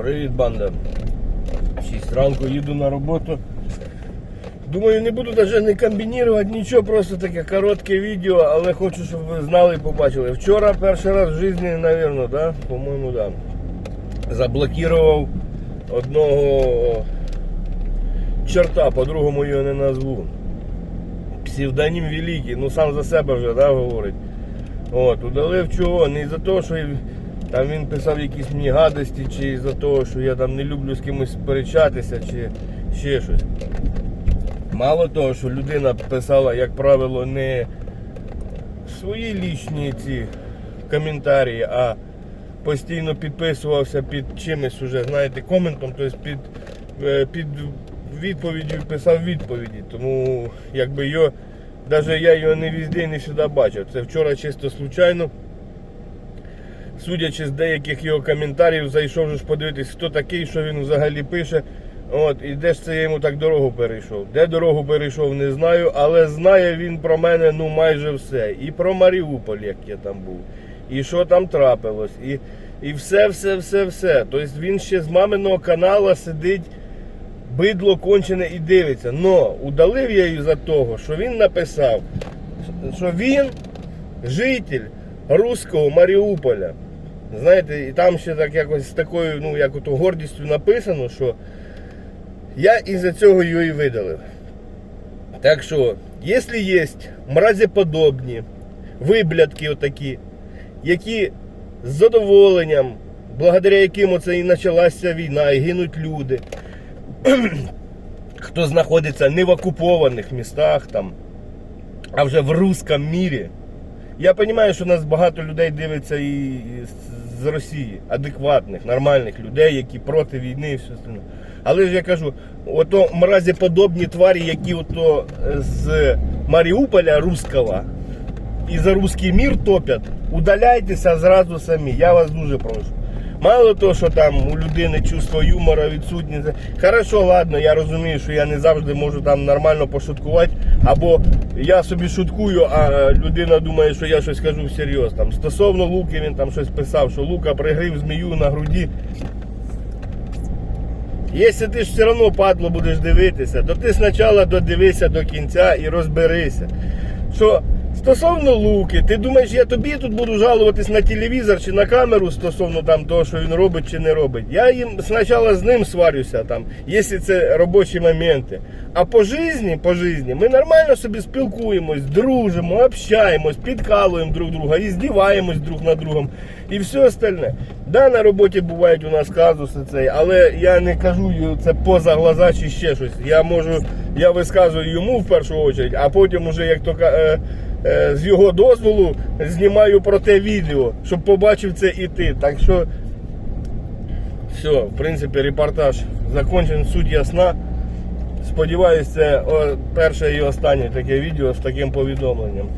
Привіт, банда. 6 ранку їду на роботу. Думаю, не буду навіть не комбінувати нічого, просто таке коротке відео, але хочу, щоб ви знали і побачили. Вчора перший раз в житті, мабуть, да? по-моєму, да. заблокував одного черта, по-другому його не назву. Псевдонім великий, ну сам за себе вже да, говорить. От, удалив чого? Не за те, що там він писав якісь мені гадості, чи за те, що я там не люблю з кимось сперечатися, чи ще щось. Мало того, що людина писала, як правило, не свої лічні ці коментарі, а постійно підписувався під чимось уже, знаєте, коментом, тобто під, е, під відповіддю писав відповіді. Тому якби його, навіть я його не везде, не сюди бачив. Це вчора чисто случайно. Судячи з деяких його коментарів, зайшов ж подивитись, хто такий, що він взагалі пише. От, і де ж це я йому так дорогу перейшов? Де дорогу перейшов, не знаю, але знає він про мене ну майже все. І про Маріуполь, як я там був, і що там трапилось, і, і все, все, все, все. Тобто він ще з маминого каналу сидить, бидло кончене і дивиться. Но удалив я її за того, що він написав, що він житель руського Маріуполя. Знаєте, і там ще так якось з такою, ну, як ото гордістю написано, що я із-за цього її і видалив. Так що, якщо є мразеподобні виблядки отакі, які з задоволенням, благодаря яким оце і почалася війна, і гинуть люди, хто знаходиться не в окупованих містах там, а вже в русском мірі. Я розумію, що нас багато людей дивиться і з Росії, адекватних, нормальних людей, які проти війни і все остальне. Але ж я кажу, ото мразеподобні тварі, які ото з Маріуполя руского і за русський мір топять, удаляйтеся зразу самі. Я вас дуже прошу. Мало того, що там у людини чувство юмора відсутнє. Хорошо, ладно, я розумію, що я не завжди можу там нормально пошуткувати. Або я собі шуткую, а людина думає, що я щось кажу всерйоз. Там, стосовно Луки він там щось писав, що Лука пригрів змію на груді. Якщо ти ж все одно падло будеш дивитися, то ти спочатку додивися до кінця і розберися. Що стосовно луки, ти думаєш, я тобі тут буду жалуватись на телевізор чи на камеру стосовно там того, що він робить чи не робить. Я їм спочатку з ним сварюся, там, якщо це робочі моменти. А по житті, по житті ми нормально собі спілкуємось, дружимо, общаємось, підкалуємо друг друга, і здіваємось друг на другом і все остальне. Да, на роботі бувають у нас казуси цей, але я не кажу це поза глаза чи ще щось. Я можу, я висказую йому в першу чергу, а потім уже як то е, з його дозволу знімаю про те відео, щоб побачив це і ти. Так що все, в принципі, репортаж закончен, суть ясна. Сподіваюся, це перше і останнє таке відео з таким повідомленням.